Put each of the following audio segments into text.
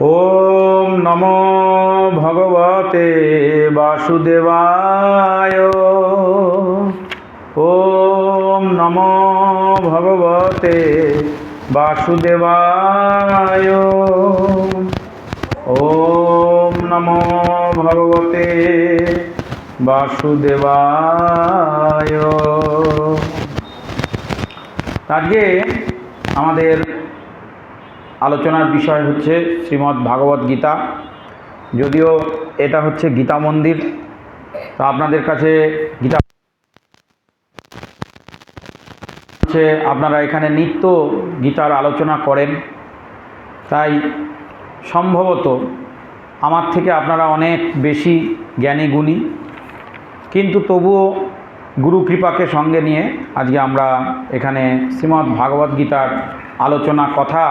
ওম নমো ভগবতে বাসুদেবায়। ওম নমো ভগবতে বাসুদেবায়। ওম নমো ভগবতে বাসুদেবায়। আজকে আমাদের আলোচনার বিষয় হচ্ছে শ্রীমদ্ ভাগবত গীতা। যদিও এটা হচ্ছে গীতা মন্দির, তো আপনাদের কাছে গীতা হচ্ছে আপনারা এখানে নিত্য গীতার আলোচনা করেন। তাই সম্ভবত আমার থেকে আপনারা অনেক বেশি জ্ঞানী গুণী। কিন্তু তবুও গুরু কৃপাকে সঙ্গে নিয়ে আজকে আমরা এখানে শ্রীমদ্ ভাগবত গীতার আলোচনা কথা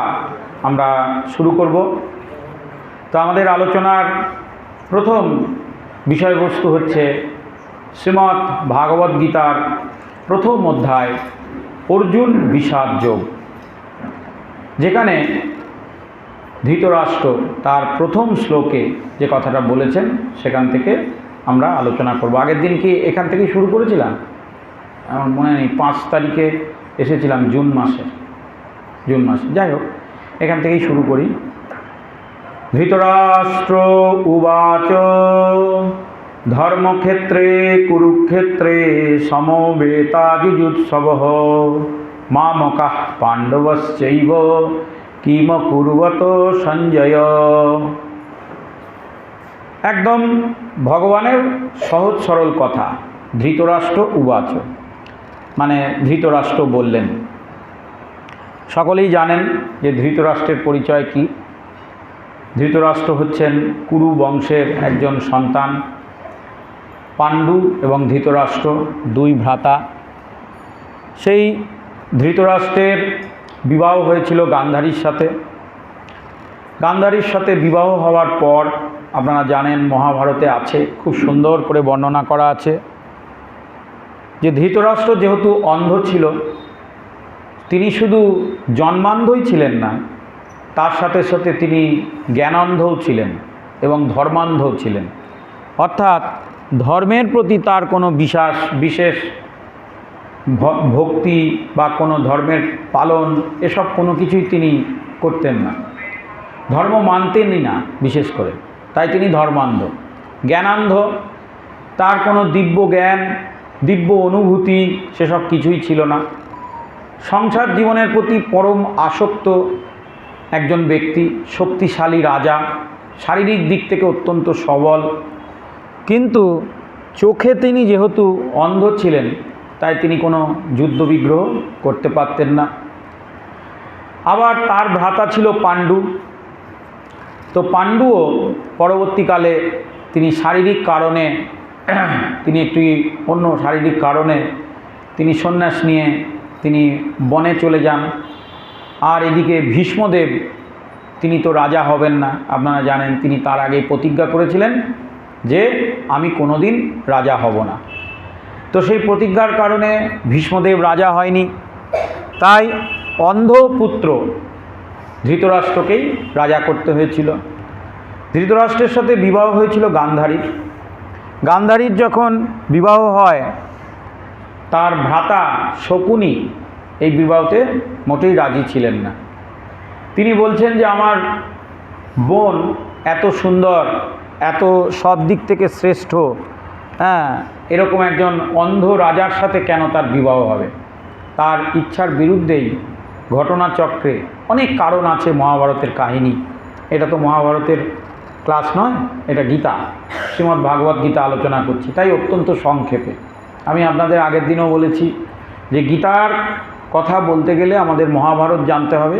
আমরা শুরু করব। তো আমাদের আলোচনার প্রথম বিষয়বস্তু হচ্ছে শ্রীমদ্ ভাগবত গীতার প্রথম অধ্যায়, অর্জুন বিষাদ যোগ, যেখানে ধৃতরাষ্ট্র তার প্রথম শ্লোকে যে কথাটা বলেছেন, সেখান থেকে আমরা আলোচনা করব। আগের দিন কি এখান থেকেই শুরু করেছিলাম? আমার মনে নেই, পাঁচ তারিখে এসেছিলাম, জুন মাসে। জুন মাসে। যাই হোক এখান থেকেই শুরু করি। ধৃতরাষ্ট্র উবাচ, ধর্মক্ষেত্রে, কুরুক্ষেত্রে সমবেতাযুজুৎসব মামকা পাণ্ডবশ্চৈব, কিম কুর্বত সঞ্জয়। একদম ভগবানের সহজ সরল কথা, ধৃতরাষ্ট্র উবাচ। মানে ধৃতরাষ্ট্র বললেন। সকলেই জানেন যে ধৃতরাষ্ট্রের পরিচয় কি। ধৃতরাষ্ট্র হচ্ছেন কুরু বংশের একজন সন্তান। পাণ্ডু এবং ধৃতরাষ্ট্র দুই ভ্রাতা। সেই ধৃতরাষ্ট্রের বিবাহ হয়েছিল গান্ধারীর সাথে। গান্ধারীর সাথে বিবাহ হওয়ার পর আপনারা জানেন মহাভারতে আছে, খুব সুন্দর করে বর্ণনা করা আছে যে ধৃতরাষ্ট্র যেহেতু অন্ধ ছিল তিনি শুধু জন্মান্ধই ছিলেন না, তার সাথে সাথে তিনি জ্ঞানান্ধও ছিলেন এবং ধর্মান্ধও ছিলেন। অর্থাৎ ধর্মের প্রতি তার কোনো বিশ্বাস, বিশেষ ভক্তি বা কোনো ধর্মের পালন, এসব কোনো কিছুই তিনি করতেন না। ধর্ম মানতেনই না, বিশেষ করে। তাই তিনি ধর্মান্ধ। জ্ঞানান্ধ, তার কোনো দিব্য জ্ঞান, দিব্য অনুভূতি, সেসব কিছুই ছিল না। সংসার জীবনের প্রতি পরম আসক্ত একজন ব্যক্তি, শক্তিশালী রাজা, শারীরিক দিক থেকে অত্যন্ত সবল। কিন্তু চোখে তিনি যেহেতু অন্ধ ছিলেন, তাই তিনি কোনো যুদ্ধবিগ্রহ করতে পারতেন না। আবার তার ভ্রাতা ছিল পাণ্ডু। তো পাণ্ডুও পরবর্তীকালে তিনি শারীরিক কারণে, তিনি একটি অন্য শারীরিক কারণে তিনি সন্ন্যাস নিয়ে তিনি বনে চলে যান। আর এদিকে ভীষ্মদেব, তিনি তো রাজা হবেন না, আপনারা জানেন তিনি তার আগে প্রতিজ্ঞা করেছিলেন যে আমি কোনোদিন রাজা হব না। তো সেই প্রতিজ্ঞার কারণে ভীষ্মদেব রাজা হয়নি। তাই অন্ধ পুত্র ধৃতরাষ্ট্রকেই রাজা করতে হয়েছিল। ধৃতরাষ্ট্রের সাথে বিবাহ হয়েছিল গান্ধারীর। গান্ধারীর যখন বিবাহ হয় তার ভ্রাতা শকুনি এই বিবাহতে মোটেই রাজি ছিলেন না। তিনি বলছেন যে, আমার বোন এত সুন্দর, এত সব দিক থেকে শ্রেষ্ঠ হ্যাঁ এরকম একজন অন্ধ রাজার সাথে কেন তার বিবাহ হবে? তার ইচ্ছার বিরুদ্ধেই ঘটনাচক্রে অনেক কারণ আছে মহাভারতের কাহিনী। এটা তো মহাভারতের ক্লাস নয়, এটা গীতা। শ্রীমদ্ ভাগবত গীতা আলোচনা করছি, তাই অত্যন্ত সংক্ষেপে। আমি আপনাদের আগের দিনও বলেছি যে গীতার কথা বলতে গেলে আমাদের মহাভারত জানতে হবে।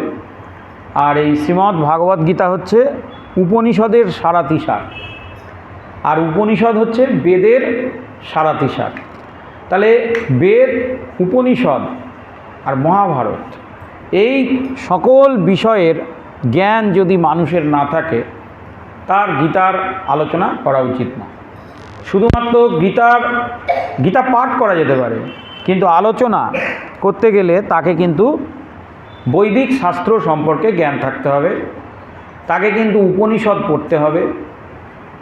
আর এই শ্রীমদ্ ভাগবত গীতা হচ্ছে উপনিষদের সারাতিসার আর উপনিষদ হচ্ছে বেদের সারাতিসার তাহলে বেদ, উপনিষদ আর মহাভারত এই সকল বিষয়ের জ্ঞান যদি মানুষের না থাকে, তার গীতার আলোচনা করা উচিত না। শুধুমাত্র গীতার, গীতা পাঠ করা যেতে পারে, কিন্তু আলোচনা করতে গেলে তাকে কিন্তু বৈদিক শাস্ত্র সম্পর্কে জ্ঞান থাকতে হবে, তাকে কিন্তু উপনিষদ পড়তে হবে,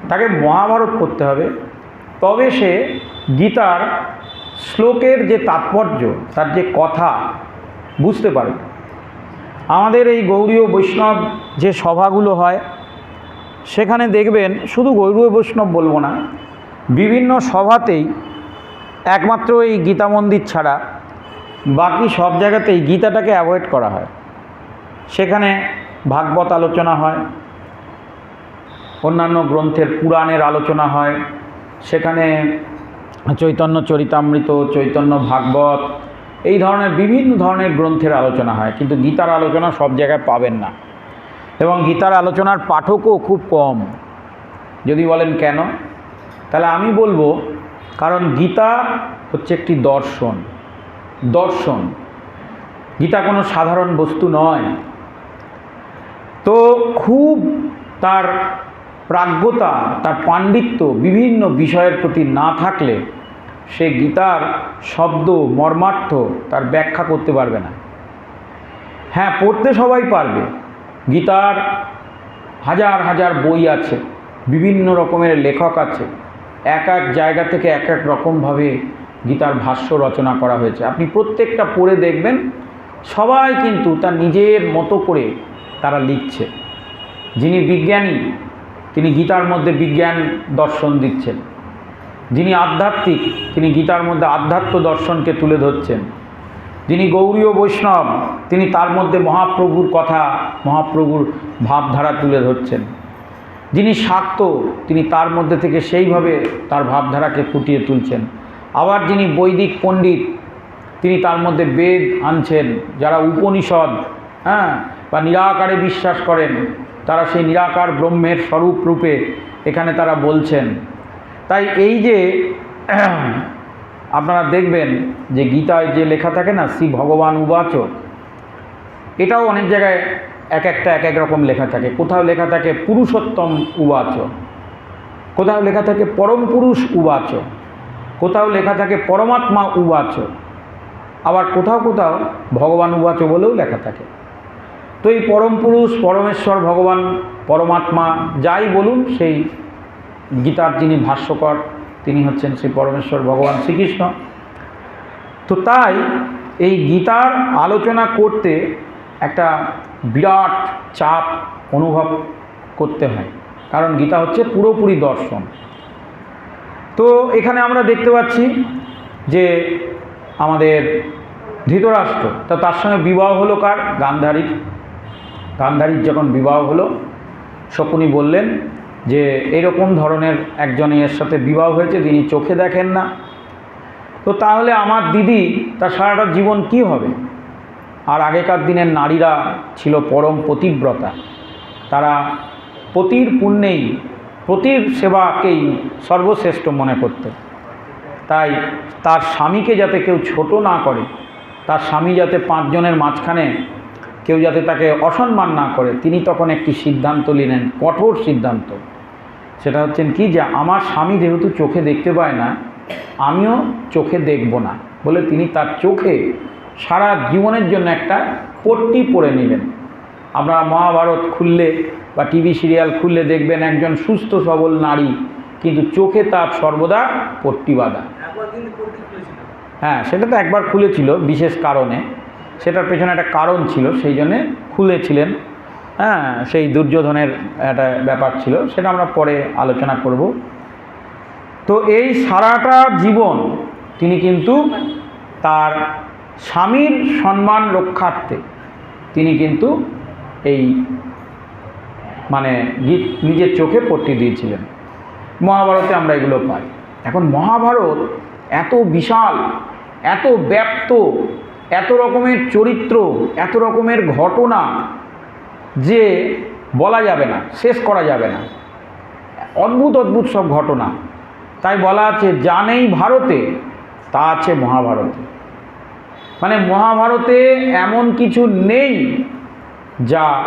তাকে মহাভারত পড়তে হবে। তবে সে গীতার শ্লোকের যে তাৎপর্য, তার যে কথা বুঝতে পারে। আমাদের এই গৌরীয় বৈষ্ণব যে সভাগুলো হয়, সেখানে দেখবেন শুধু গৌরীয় বৈষ্ণব বলব না বিভিন্ন সভাতেই একমাত্র এই গীতা মন্দির ছাড়া বাকি সব জায়গাতেই গীতাটাকে অ্যাভয়েড করা হয়। সেখানে ভাগবত আলোচনা হয়, অন্যান্য গ্রন্থের পুরাণের আলোচনা হয়, সেখানে চৈতন্য চরিতামৃত, চৈতন্য ভাগবত, এই ধরনের বিভিন্ন ধরনের গ্রন্থের আলোচনা হয়, কিন্তু গীতার আলোচনা সব জায়গায় পাবেন না। এবং গীতার আলোচনার পাঠকও খুব কম। যদি বলেন কেন? তাহলে আমি বলব, কারণ গীতা হচ্ছে একটি দর্শন। দর্শন। গীতা কোনো সাধারণ বস্তু নয়। তো খুব তার প্রাজ্ঞতা, তার পাণ্ডিত্য বিভিন্ন বিষয়ের প্রতি না থাকলে সে গীতার শব্দ, মর্মার্থ তার ব্যাখ্যা করতে পারবে না। হ্যাঁ পড়তে সবাই পারবে। গীতার হাজার হাজার বই আছে, বিভিন্ন রকমের লেখক আছে। এক এক জায়গা থেকে এক এক রকমভাবে গীতার ভাষ্য রচনা করা হয়েছে। আপনি প্রত্যেকটা পড়ে দেখবেন, সবাই কিন্তু তার নিজের মতো করে তারা লিখছে। যিনি বিজ্ঞানী, তিনি গীতার মধ্যে বিজ্ঞান দর্শন দিচ্ছেন। যিনি আধ্যাত্মিক, তিনি গীতার মধ্যে আধ্যাত্ম দর্শনকে তুলে ধরছেন। যিনি গৌরীয় বৈষ্ণব, তিনি তার মধ্যে মহাপ্রভুর কথা, মহাপ্রভুর ভাবধারা তুলে ধরছেন। যিনি শাক্ত, তিনি তার মধ্যে থেকে সেইভাবে তার ভাবধারাকে ফুটিয়ে তুলছেন। আবার যিনি বৈদিক পণ্ডিত, তিনি তার মধ্যে বেদ আনছেন। যারা উপনিষদ হ্যাঁ বা নিরাকারে বিশ্বাস করেন, তারা সেই নিরাকার ব্রহ্মের স্বরূপ রূপে এখানে তারা বলছেন। তাই এই যে, আপনারা দেখবেন যে গীতায় যে লেখা থাকে না, শ্রী ভগবান উবাচ, এটাও অনেক জায়গায় এক একটা এক এক রকম লেখা থাকে। কোথাও লেখা থাকে, পুরুষোত্তম উবাচ। কোথাও লেখা থাকে, পরম পুরুষ উবাচ। কোথাও লেখা থাকে, পরমাত্মা উবাচ। আবার কোথাও কোথাও, ভগবান উবাচ বলেও লেখা থাকে। তো এই পরম পুরুষ, পরমেশ্বর, ভগবান, পরমাত্মা, যাই বলুন, সেই গীতার যিনি ভাষ্যকর, তিনি হচ্ছেন শ্রী পরমেশ্বর ভগবান শ্রীকৃষ্ণ। তো তাই এই গীতার আলোচনা করতে একটা বিরাট চাপ অনুভব করতে হয়। কারণ গীতা হচ্ছে পুরোপুরি দর্শন। তো এখানে আমরা দেখতে পাচ্ছি যে আমাদের ধৃতরাষ্ট্র, তা তার সঙ্গে বিবাহ হলো কার? গান্ধারীর। গান্ধারীর যখন বিবাহ হলো, শকুনি বললেন যে এরকম ধরনের একজনের সাথে বিবাহ হয়েছে, তিনি চোখে দেখেন না। তো তাহলে আমার দিদি, তার সারাটা জীবন কি হবে? আর আগেকার দিনের নারীরা ছিল পরম পতিব্রতা। তারা পতির পুণ্যেই, পতির সেবাকেই সর্বশ্রেষ্ঠ মনে করত তাই তার স্বামীকে যাতে কেউ ছোট না করে, তার স্বামী যাতে পাঁচজনের মাঝখানে কেউ যাতে তাকে অসম্মান না করে, তিনি তখন একটি সিদ্ধান্ত নিলেন, কঠোর সিদ্ধান্ত। সেটা হচ্ছেন কি যে, আমার স্বামী যেহেতু চোখে দেখতে পায় না, আমিও চোখে দেখব না বলে তিনি তার চোখে সারা জীবনের জন্য একটা পট্টি পরে নিলেন আপনারা মহাভারত খুললে বা টিভি সিরিয়াল খুললে দেখবেন একজন সুস্থ সবল নারী কিন্তু চোখে তার সর্বদা পট্টি বাঁধা। হ্যাঁ সেটা তো একবার খুলেছিল বিশেষ কারণে। সেটার পেছনে একটা কারণ ছিল সেই জন্যে খুলেছিলেন। হ্যাঁ সেই দুর্যোধনের একটা ব্যাপার ছিল সেটা আমরা পরে আলোচনা করব। তো এই সারাটা জীবন তিনি কিন্তু তার স্বামীর সম্মান রক্ষার্থে তিনি কিন্তু এই মানে গীত নিজের চোখে পট্টি দিয়েছিলেন। মহাভারতে আমরা এগুলো পাই। এখন মহাভারত এত বিশাল, এত ব্যাপ্ত, এত রকমের চরিত্র, এত রকমের ঘটনা যে বলা যাবে না, শেষ করা যাবে না। অদ্ভুত অদ্ভুত সব ঘটনা। তাই বলা আছে, যা নেই ভারতে, তা আছে মহাভারতে। মানে মহাভারতে এমন কিছু নেই যা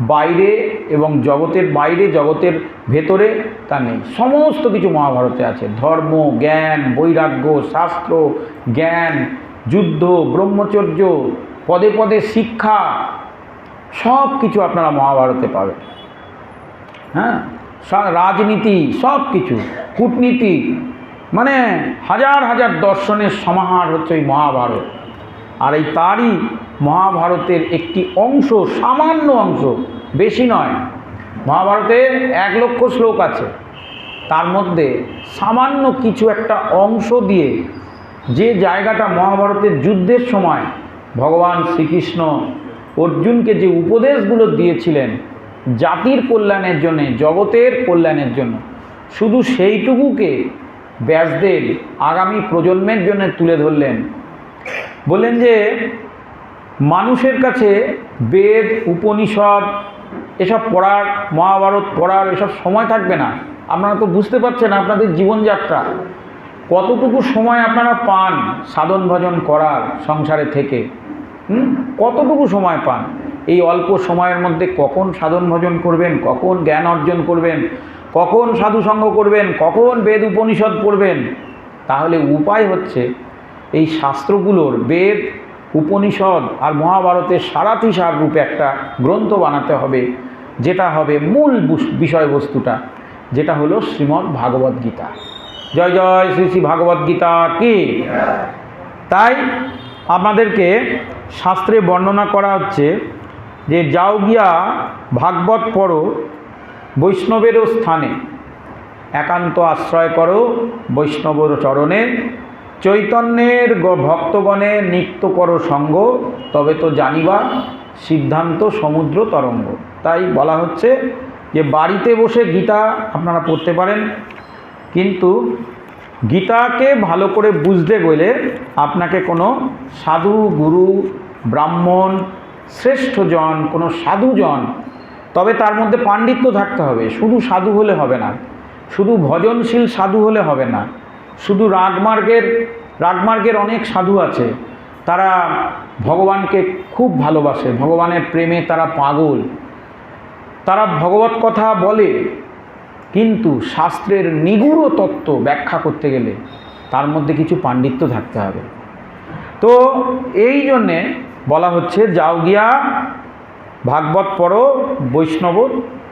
বাইরে এবং জগতের বাইরে, জগতের ভেতরে তা নেই। সমস্ত কিছু মহাভারতে আছে। ধর্ম, জ্ঞান, বৈরাগ্য, শাস্ত্র, জ্ঞান, যুদ্ধ, ব্রহ্মচর্য, পদে পদে শিক্ষা, সব কিছু আপনারা মহাভারতে পাবেন। হ্যাঁ? রাজনীতি, সব কিছু, কূটনীতি মানে হাজার হাজার দর্শনের সমাহার হচ্ছে এই মহাভারত। আর এই তারই মহাভারতের একটি অংশ, সামান্য অংশ, বেশি নয়। মহাভারতের এক লক্ষ শ্লোক আছে। তার মধ্যে সামান্য কিছু একটা অংশ দিয়ে যে জায়গাটা মহাভারতের যুদ্ধের সময় ভগবান শ্রীকৃষ্ণ অর্জুনকে যে উপদেশগুলো দিয়েছিলেন জাতির কল্যাণের জন্যে, জগতের কল্যাণের জন্য, শুধু সেইটুকুকে ব্যাসদেব আগামী প্রজন্মের জন্য তুলে ধরলেন। বললেন যে, মানুষের কাছে বেদ, উপনিষদ, এসব পড়ার, মহাভারত পড়ার এসব সময় থাকবে না। আপনারা তো বুঝতে পারছেন আপনাদের জীবনযাত্রা। কতটুকু সময় আপনারা পান সাধন ভজন করার সংসারে থেকে? কতটুকু সময় পান? এই অল্প সময়ের মধ্যে কখন সাধন ভজন করবেন? কখন জ্ঞান অর্জন করবেন? কখন সাধুসঙ্গ করবেন? কখন বেদ, উপনিষদ পড়বেন? তাহলে উপায় হচ্ছে এই শাস্ত্রগুলোর বেদ, উপনিষদ আর মহাভারতের সারাতিসার রূপে একটা গ্রন্থ বানাতে হবে, যেটা হবে মূল বুস- বিষয়বস্তুটা, যেটা হলো শ্রীমদ্ ভাগবত গীতা। জয় জয় শ্রী শ্রী ভাগবত গীতা কি? তাই আমাদেরকে শাস্ত্রে বর্ণনা করা হচ্ছে যে যাও গিয়া ভাগবত পড়ো, বৈষ্ণবেরও স্থানে, একান্ত আশ্রয় করো, বৈষ্ণবর চরণে চৈতন্যের ভক্তগণে নিত্য করো সঙ্গ, তবে তো জানিবা সিদ্ধান্ত সমুদ্র তরঙ্গ। তাই বলা হচ্ছে যে বাড়িতে বসে গীতা আপনারা পড়তে পারেন। কিন্তু গীতাকে ভালো করে বুঝতে গেলে আপনাকে কোনো সাধু, গুরু, ব্রাহ্মণ, শ্রেষ্ঠজন, কোনো সাধুজন, তবে তার মধ্যে পাণ্ডিত্য থাকতে হবে। শুধু সাধু হলে হবে না, শুধু ভজনশীল সাধু হলে হবে না। শুধু রাগমার্গের রাগমার্গের অনেক সাধু আছে, তারা ভগবানকে খুব ভালোবাসে, ভগবানের প্রেমে তারা পাগল। তারা ভগবত কথা বলে, কিন্তু শাস্ত্রের নিগুড় তত্ত্ব ব্যাখ্যা করতে গেলে তার মধ্যে কিছু পাণ্ডিত্য থাকতে হবে। তো এই জন্যে বলা হচ্ছে, যাও গিয়া ভাগবত পড়ো বৈষ্ণব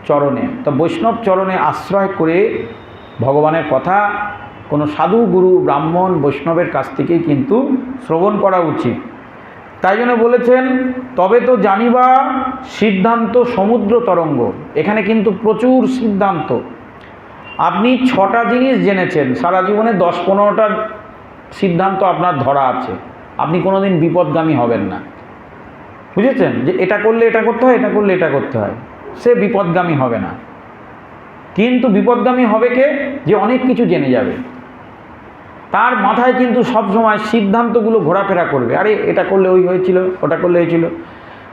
চরণে। তো বৈষ্ণব চরণে আশ্রয় করে ভগবানের কথা কোনো সাধু গুরু ব্রাহ্মণ বৈষ্ণবের কাছ থেকেই কিন্তু শ্রবণ করা উচিত। তাই জন্য বলেছেন, তবে তো জানিবা, সিদ্ধান্ত সমুদ্র তরঙ্গ। এখানে কিন্তু প্রচুর সিদ্ধান্ত। আপনি ছটা জিনিস জেনেছেন, সারা জীবনে দশ পনেরোটার সিদ্ধান্ত আপনার ধরা আছে। আপনি কোনোদিন বিপদগামী হবেন না। বুঝেছেন? যে এটা করলে এটা করতে হয়, এটা করলে এটা করতে হয়। সে বিপদগামী হবে না। কিন্তু বিপদগামী হবে কে? যে অনেক কিছু জেনে যাবে। তার মাথায় কিন্তু সব সময় সিদ্ধান্তগুলো ঘোরাফেরা করবে। আরে, এটা করলে ওই হয়েছিল, ওটা করলে হয়েছিল।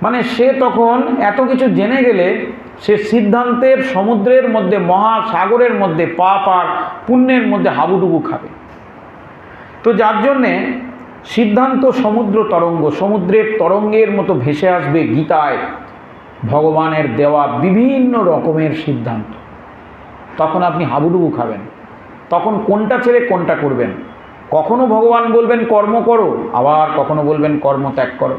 মানে সে তখন এত কিছু জেনে গেলে, সে সিদ্ধান্তের সমুদ্রের মধ্যে, মহাসাগরের মধ্যে, পাপ আর পুণ্যের মধ্যে হাবুডুবু খাবে। তো যার জন্যে সিদ্ধান্ত সমুদ্র তরঙ্গ, সমুদ্রের তরঙ্গের মতো ভেসে আসবে গীতায়, ভগবানের দেওয়া বিভিন্ন রকমের সিদ্ধান্ত। তখন আপনি হাবুডুবু খাবেন। তখন কোনটা ছেড়ে কোনটা করবেন? কখনো ভগবান বলবেন কর্ম করো, আবার কখনো বলবেন কর্ম ত্যাগ করো।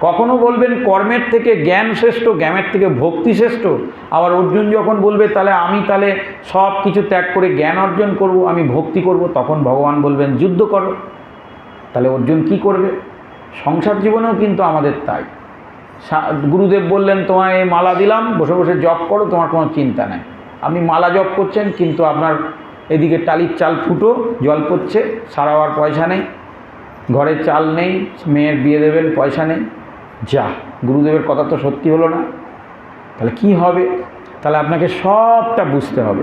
কখনো বলবেন কর্মের থেকে জ্ঞান শ্রেষ্ঠ, জ্ঞানের থেকে ভক্তি শ্রেষ্ঠ, আবার অর্জুন যখন বলবে, তাহলে আমি তাহলে সব কিছু ত্যাগ করে জ্ঞান অর্জন করব, আমি ভক্তি করব, তখন ভগবান বলবেন, যুদ্ধ করো। তাহলে অর্জুন কি করবে? সংসার জীবনেও কিন্তু আমাদের তাই। গুরুদেব বললেন, তোমায় মালা দিলাম, বসে বসে জপ করো, তোমার কোনো চিন্তা নেই। আপনি মালা জপ করছেন, কিন্তু আপনার এদিকে টালির চাল ফুটো, জল পড়ছে সারাবার পয়সা নেই ঘরে চাল নেই, মেয়ের বিয়ে দেবেন, পয়সা নেই। যা, গুরুদেবের কথা তো সত্যি হলো না। তাহলে কি হবে? তাহলে আপনাকে সবটা বুঝতে হবে।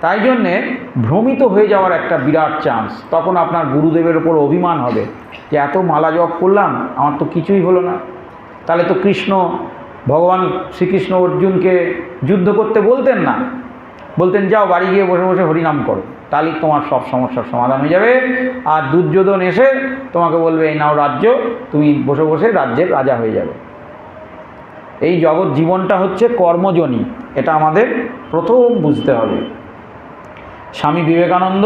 তাই জন্যে ভ্রমিত হয়ে যাওয়ার একটা বিরাট চান্স তখন আপনার গুরুদেবের ওপর অভিমান হবে যে, এত মালা জপ করলাম, আমার তো কিছুই হলো না। তাহলে তো কৃষ্ণ, ভগবান শ্রীকৃষ্ণ অর্জুনকে যুদ্ধ করতে বলতেন না। বলতেন, যাও বাড়ি গিয়ে বসে বসে হরিনাম করো তাহলেই তোমার সব সমস্যার সমাধান হয়ে যাবে। আর দুর্যোধন এসে তোমাকে বলবে, এই নাও রাজ্য, তুমি বসে বসে রাজ্যের রাজা হয়ে যাবে। এই জগৎ জীবনটা হচ্ছে কর্মজনী, এটা আমাদের প্রথম বুঝতে হবে। স্বামী বিবেকানন্দ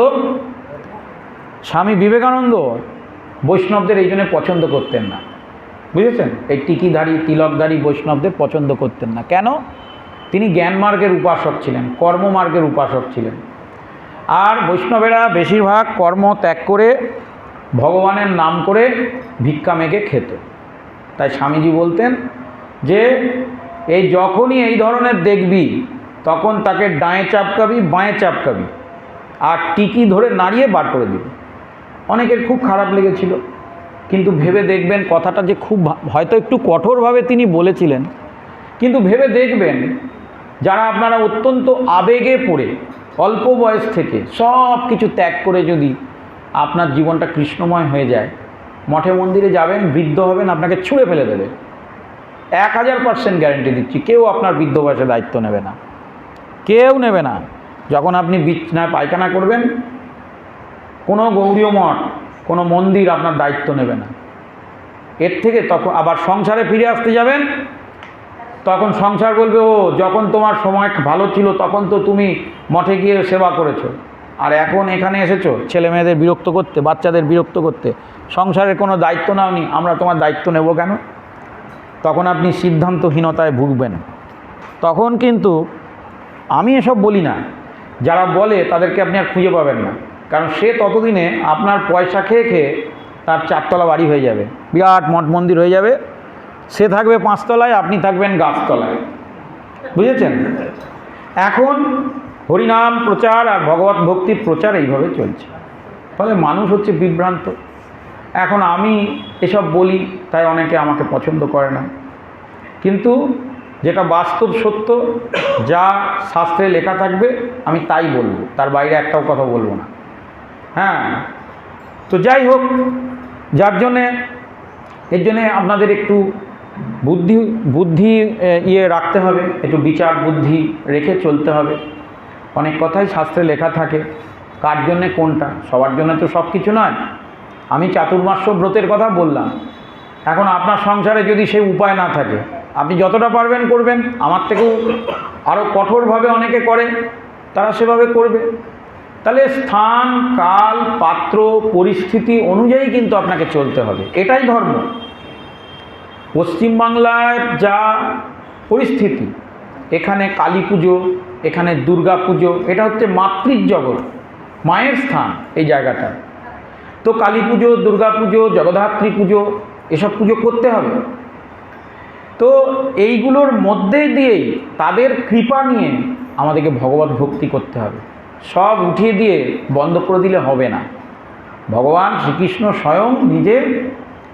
স্বামী বিবেকানন্দ বৈষ্ণবদের এই জন্য পছন্দ করতেন না। বুঝেছেন? এই টিকিধারী, তিলকধারী বৈষ্ণবদের পছন্দ করতেন না। কেন? তিনি জ্ঞানমার্গের উপাসক ছিলেন, কর্মমার্গের উপাসক ছিলেন। আর বৈষ্ণবেরা বেশিরভাগ কর্ম ত্যাগ করে ভগবানের নাম করে ভিক্ষা মেঘে খেত। তাই স্বামীজি বলতেন যে, এই যখনই এই ধরনের দেখবি, তখন তাকে ডাঁয়ে চাপকাবি, বাঁয়ে চাপকাবি, আর টিকি ধরে নাড়িয়ে বার করে দিবি। অনেকের খুব খারাপ লেগেছিল, কিন্তু ভেবে দেখবেন কথাটা যে খুব হয়তো একটু কঠোরভাবে তিনি বলেছিলেন, কিন্তু ভেবে দেখবেন যারা আপনারা অত্যন্ত আবেগে পড়ে, অল্প বয়স থেকে সব কিছু ত্যাগ করে যদি আপনার জীবনটা কৃষ্ণময় হয়ে যায়, মঠে মন্দিরে যাবেন, বৃদ্ধ হবেন, আপনাকে ছুঁড়ে ফেলে দেবে। এক হাজার পার্সেন্ট গ্যারেন্টি দিচ্ছি, কেউ আপনার বৃদ্ধ বয়সে দায়িত্ব নেবে না। কেউ নেবে না। যখন আপনি বিছনায় পায়খানা করবেন, কোনো গৌরীয় মঠ, কোনো মন্দির আপনার দায়িত্ব নেবে না। এর থেকে তখন আবার সংসারে ফিরে আসতে যাবেন তখন সংসার বলবে, ও, যখন তোমার সময় ভালো ছিল, তখন তো তুমি মঠে গিয়ে সেবা করেছ। আর এখন এখানে এসেছ, ছেলে মেয়েদের বিরক্ত করতে, বাচ্চাদের বিরক্ত করতে। সংসারের কোনো দায়িত্ব নাও নাওনি আমরা তোমার দায়িত্ব নেব কেন? তখন আপনি সিদ্ধান্তহীনতায় ভুগবেন। তখন কিন্তু আমি এসব বলি না। যারা বলে, তাদেরকে আপনি আর খুঁজে পাবেন না। কারণ সে ততদিনে আপনার পয়সা খেয়ে খেয়ে তার চারতলা বাড়ি হয়ে যাবে। বিরাট মঠ মন্দির হয়ে যাবে। সে থাকবে পাঁচতলায়, আপনি থাকবেন গাছতলায়। বুঝেছেন? এখন হরিনাম প্রচার আর ভগবত ভক্তির প্রচার এইভাবে চলছে। ফলে মানুষ হচ্ছে বিভ্রান্ত। এখন আমি এসব বলি, তাই অনেকে আমাকে পছন্দ করে না। কিন্তু যেটা বাস্তব সত্য, যা শাস্ত্রে লেখা থাকবে, আমি তাই বলব। তার বাইরে একটাও কথা বলব না। হ্যাঁ? তো যাই হোক, যার জন্যে, এর জন্যে আপনাদের একটু বুদ্ধি বুদ্ধি ইয়ে রাখতে হবে, একটু বিচার, বুদ্ধি রেখে চলতে হবে। অনেক কথাই শাস্ত্রে লেখা থাকে, কার জন্যে কোনটা? সবার জন্য তো সব কিছু নয়। আমি চাতুর্মাস্য ব্রতের কথা বললাম। এখন আপনার সংসারে যদি সেই উপায় না থাকে, আপনি যতটা পারবেন করবেন। আমার থেকেও আরও কঠোরভাবে অনেকে করে, তারা সেভাবে করবে। তাহলে স্থান, কাল, পাত্র, পরিস্থিতি অনুযায়ী কিন্তু আপনাকে চলতে হবে। এটাই ধর্ম। পশ্চিমবাংলার যা পরিস্থিতি, এখানে কালী পুজো, এখানে দুর্গা পুজো, এটা হচ্ছে মাতৃর জগৎ মায়ের স্থান এই জায়গাটা। তো কালী পুজো, দুর্গা পুজো, জগদ্ধাত্রী পুজো, এসব পুজো করতে হবে। তো এইগুলোর মধ্যে দিয়েই তাদের কৃপা নিয়ে আমাদেরকে ভগবত ভক্তি করতে হবে। সব উঠিয়ে দিয়ে বন্ধ করে দিলে হবে না। ভগবান শ্রীকৃষ্ণ স্বয়ং নিজে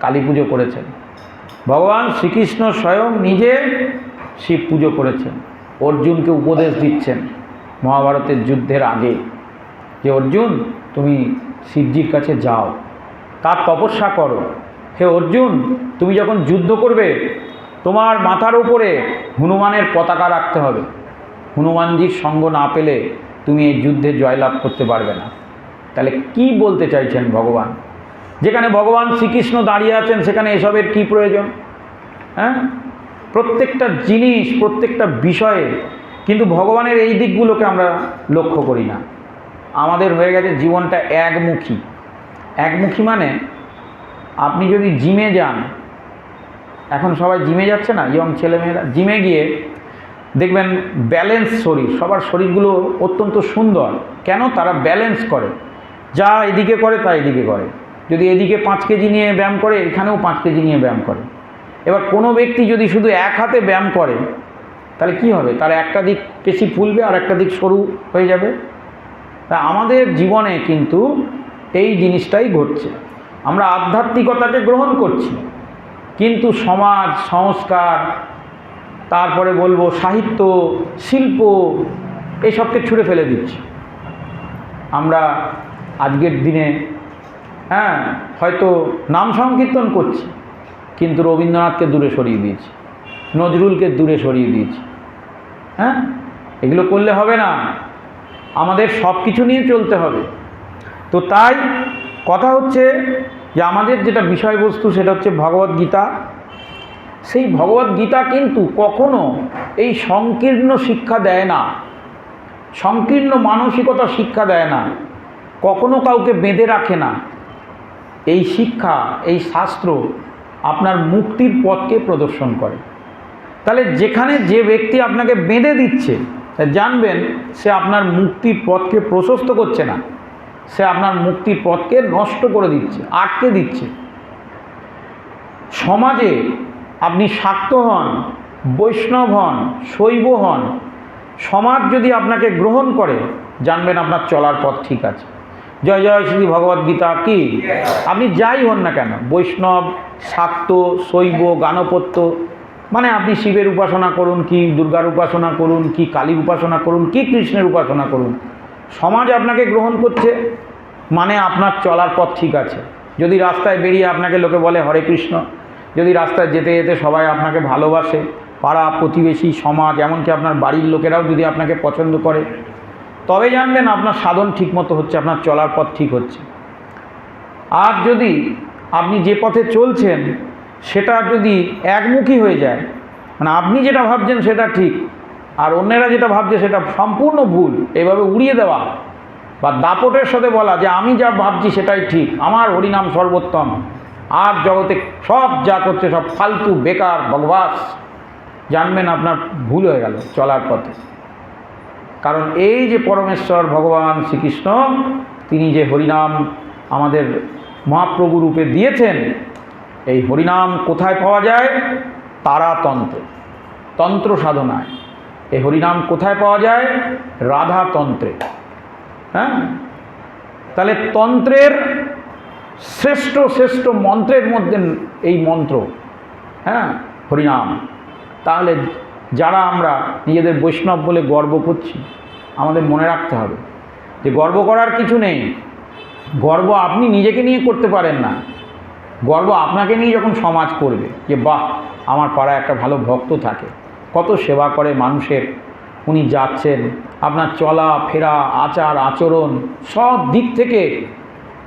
কালী পুজো করেছেন। ভগবান শ্রীকৃষ্ণ স্বয়ং নিজে শিব পুজো করেছেন। অর্জুনকে উপদেশ দিচ্ছেন মহাভারতের যুদ্ধের আগে যে, অর্জুন, তুমি শিবজির কাছে যাও, তার তপস্যা করো। হে অর্জুন, তুমি যখন যুদ্ধ করবে, তোমার মাথার উপরে হনুমানের পতাকা রাখতে হবে। হনুমানজির সঙ্গ না পেলে তুমি এই যুদ্ধে জয়লাভ করতে পারবে না। তাহলে কি বলতে চাইছেন ভগবান? যেখানে ভগবান শ্রীকৃষ্ণ দাঁড়িয়ে আছেন, সেখানে এসবের কি প্রয়োজন? হ্যাঁ? প্রত্যেকটা জিনিস, প্রত্যেকটা বিষয়ে কিন্তু ভগবানের এই দিকগুলোকে আমরা লক্ষ্য করি না। আমাদের হয়ে গেছে জীবনটা একমুখী। একমুখী মানে আপনি যদি জিমে যান, এখন সবাই জিমে যাচ্ছে না ইয়ং ছেলেমেয়েরা, জিমে গিয়ে দেখবেন ব্যালেন্স শরীর, সবার শরীরগুলো অত্যন্ত সুন্দর। কেন? তারা ব্যালেন্স করে। যা এদিকে করে তা এদিকে করে। যদি এদিকে পাঁচ কেজি নিয়ে ব্যায়াম করে, এখানেও পাঁচ কেজি নিয়ে ব্যায়াম করে। এবার কোনো ব্যক্তি যদি শুধু এক হাতে ব্যায়াম করে, তাহলে কি হবে? তার একটা দিক বেশি ফুলবে, আর একটা দিক সরু হয়ে যাবে। তা আমাদের জীবনে কিন্তু এই জিনিসটাই ঘটছে। আমরা আধ্যাত্মিকতাকে গ্রহণ করছি, কিন্তু সমাজ, সংস্কার, তারপরে বলব সাহিত্য, শিল্প, এসবকে ছুঁড়ে ফেলে দিচ্ছি। আমরা আজকের দিনে হ্যাঁ হয়তো নাম সংকীর্তন করছি, কিন্তু রবীন্দ্রনাথকে দূরে সরিয়ে দিয়েছি, নজরুলকে দূরে সরিয়ে দিয়েছি হ্যাঁ? এগুলো করলে হবে না, আমাদের সব কিছু নিয়ে চলতে হবে। তো তাই কথা হচ্ছে যে আমাদের যেটা বিষয়বস্তু সেটা হচ্ছে ভগবদ গীতা। সেই ভগবদ গীতা কিন্তু কখনো এই সংকীর্ণ শিক্ষা দেয় না, সংকীর্ণ মানসিকতা শিক্ষা দেয় না, কখনো কাউকে বেঁধে রাখে না। এই শিক্ষা, এই শাস্ত্র আপনার মুক্তির পথকে প্রদর্শন করে। তাহলে যেখানে যে ব্যক্তি আপনাকে বেঁধে দিচ্ছে জানবেন সে আপনার মুক্তির পথকে প্রশস্ত করছে না। সে আপনার মুক্তির পথকে নষ্ট করে দিচ্ছে, আটকে দিচ্ছে। সমাজে আপনি শাক্ত হন, বৈষ্ণব হন, শৈব হন, সমাজ যদি আপনাকে গ্রহণ করে, জানবেন আপনার চলার পথ ঠিক আছে। জয় জয় শ্রী ভগবদ গীতা কি? আপনি যাই হন না কেন, বৈষ্ণব, শাক্ত, শৈব, গানপত্য মানে আপনি শিবের উপাসনা করুন, কি দুর্গার উপাসনা করুন, কি কালীর উপাসনা করুন, কি কৃষ্ণের উপাসনা করুন, সমাজ আপনাকে গ্রহণ করছে মানে আপনার চলার পথ ঠিক আছে। যদি রাস্তায় বেরিয়ে আপনাকে লোকে বলে হরে কৃষ্ণ, যদি রাস্তায় যেতে যেতে সবাই আপনাকে ভালোবাসে, পাড়া, প্রতিবেশী, সমাজ, এমনকি আপনার বাড়ির লোকেরাও যদি আপনাকে পছন্দ করে তবে জানবেন আপনার সাধন ঠিকমতো হচ্ছে, আপনার চলার পথ ঠিক হচ্ছে। আর যদি আপনি যে পথে চলছেন, সেটা যদি একমুখী হয়ে যায় মানে আপনি যেটা ভাবছেন সেটা ঠিক, আর অন্যেরা যেটা ভাবছে সেটা সম্পূর্ণ ভুল, এভাবে উড়িয়ে দেওয়া বা দাপটের সাথে বলা যে আমি যা ভাবছি সেটাই ঠিক, আমার হরিনাম সর্বোত্তম, আর জগতে সব যা করছে সব ফালতু, বেকার ভগবাস জানবেন আপনার ভুল হয়ে গেল চলার পথে। কারণ এই যে পরমেশ্বর ভগবান শ্রীকৃষ্ণ, তিনি যে হরিনাম আমাদের মহাপ্রভু রূপে দিয়েছেন, এই হরিনাম কোথায় পাওয়া যায়? তারাতন্ত্রে। তন্ত্র সাধনায়। এই হরিনাম কোথায় পাওয়া যায়? রাধাতন্ত্রে। হ্যাঁ? তাহলে তন্ত্রের শ্রেষ্ঠ শ্রেষ্ঠ মন্ত্রের মধ্যে এই মন্ত্র হ্যাঁ? হরিনাম। তাহলে যারা আমরা নিজেদের বৈষ্ণব বলে গর্ব করছি, আমাদের মনে রাখতে হবে যে গর্ব করার কিছু নেই। গর্ব আপনি নিজেকে নিয়ে করতে পারেন না। গর্ব আপনাকে নিয়ে যখন সমাজ করবে যে, বাহ, আমার পাড়ায় একটা ভালো ভক্ত থাকে, কত সেবা করে মানুষের। উনি যাচ্ছেন, আপনার চলা, ফেরা, আচার, আচরণ সব দিক থেকে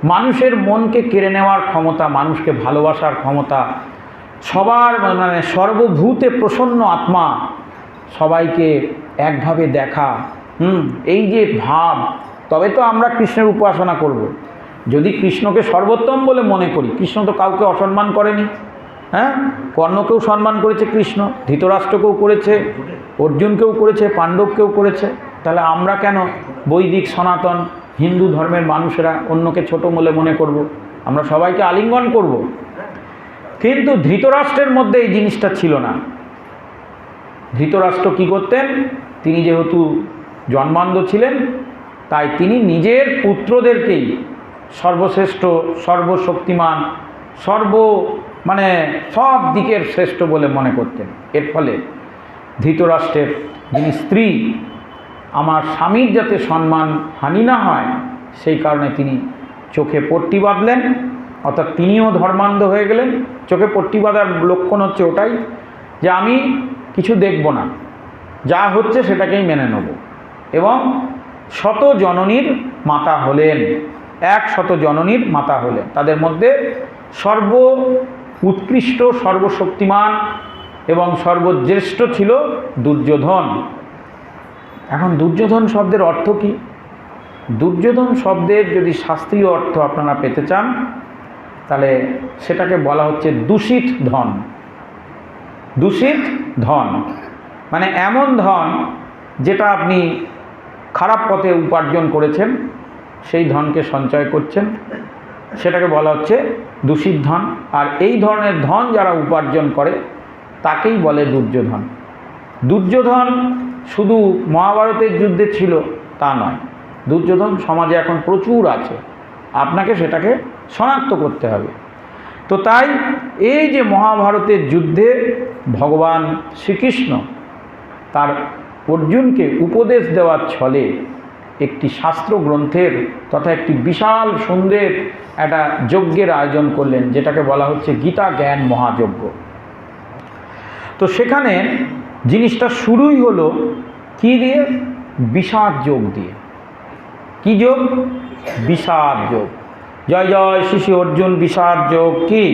মানুষের মনকে কেড়ে নেওয়ার ক্ষমতা, মানুষকে ভালোবাসার ক্ষমতা সবার মানে সর্বভূতে প্রসন্ন আত্মা সবাইকে একভাবে দেখা, হুম, এই যে ভাব, তবে তো আমরা কৃষ্ণের উপাসনা করব। যদি কৃষ্ণকে সর্বোত্তম বলে মনে করি, কৃষ্ণ তো কাউকে অসম্মান করেনি হ্যাঁ কর্ণকেও সম্মান করেছে কৃষ্ণ, ধৃতরাষ্ট্রকেও করেছে, অর্জুনকেও করেছে, পাণ্ডবকেও করেছে, তাহলে আমরা কেন বৈদিক, সনাতন, হিন্দু ধর্মের মানুষেরা অন্যকে ছোট বলে মনে করব। আমরা সবাইকে আলিঙ্গন করব। কিন্তু ধৃতরাষ্ট্রের মধ্যে এই জিনিসটা ছিল না। ধৃতরাষ্ট্র কি করতেন? তিনি যেহেতু জন্মান্ধ ছিলেন, তাই তিনি নিজের পুত্রদেরকেই সর্বশ্রেষ্ঠ, সর্বশক্তিমান, সর্ব মানে সব দিকের শ্রেষ্ঠ বলে মনে করতেন। এর ফলে ধৃতরাষ্ট্রের যিনি স্ত্রী, আমার স্বামীর যাতে সম্মান হানি না হয়, সেই কারণে তিনি চোখে পট্টি বাঁধলেন। অর্থাৎ তিনিও ধর্মান্ধ হয়ে গেলেন, চোখে পট্টি বাঁধার লক্ষণ হচ্ছে ওটাই যে আমি কিছু দেখব না, যা হচ্ছে সেটাকেই মেনে নেব। এবং শত জননীর মাতা হলেন, এক শত জননীর মাতা হলেন। তাদের মধ্যে সর্ব উৎকৃষ্ট, সর্বশক্তিমান এবং সর্বজ্যেষ্ঠ ছিল দুর্যোধন। এখন দুর্যোধন শব্দের অর্থ কি? দুর্যোধন শব্দের যদি শাস্ত্রীয় অর্থ আপনারা পেতে চান তাহলে সেটাকে বলা হচ্ছে দূষিত ধন। দূষিত ধন। মানে এমন ধন যেটা আপনি খারাপ পথে উপার্জন করেছেন, সেই ধনকে সঞ্চয় করছেন। সেটাকে বলা হচ্ছে দূষিত ধন। আর এই ধরনের ধন যারা উপার্জন করে, তাকেই বলে দুর্যোধন। দুর্যোধন শুধু মহাভারতের যুদ্ধে ছিল তা নয়। দুর্যোধন সমাজে এখন প্রচুর আছে। আপনাকে সেটাকে শনাক্ত করতে হবে। তো তাই এই যে মহাভারতের যুদ্ধে ভগবান শ্রীকৃষ্ণ তার অর্জুনকে উপদেশ দেওয়ার ছলে একটি শাস্ত্র গ্রন্থের তথা একটি বিশাল সুন্দর একটা যজ্ঞের আয়োজন করলেন, যেটাকে বলা হচ্ছে গীতা জ্ঞান মহাযজ্ঞ। তো সেখানে জিনিসটা শুরুই হলো কি দিয়ে? বিষাদ যোগ দিয়ে। কি যোগ? বিষাদ যোগ জয় জয় শিশু অর্জুন বিষাদ যোগ কি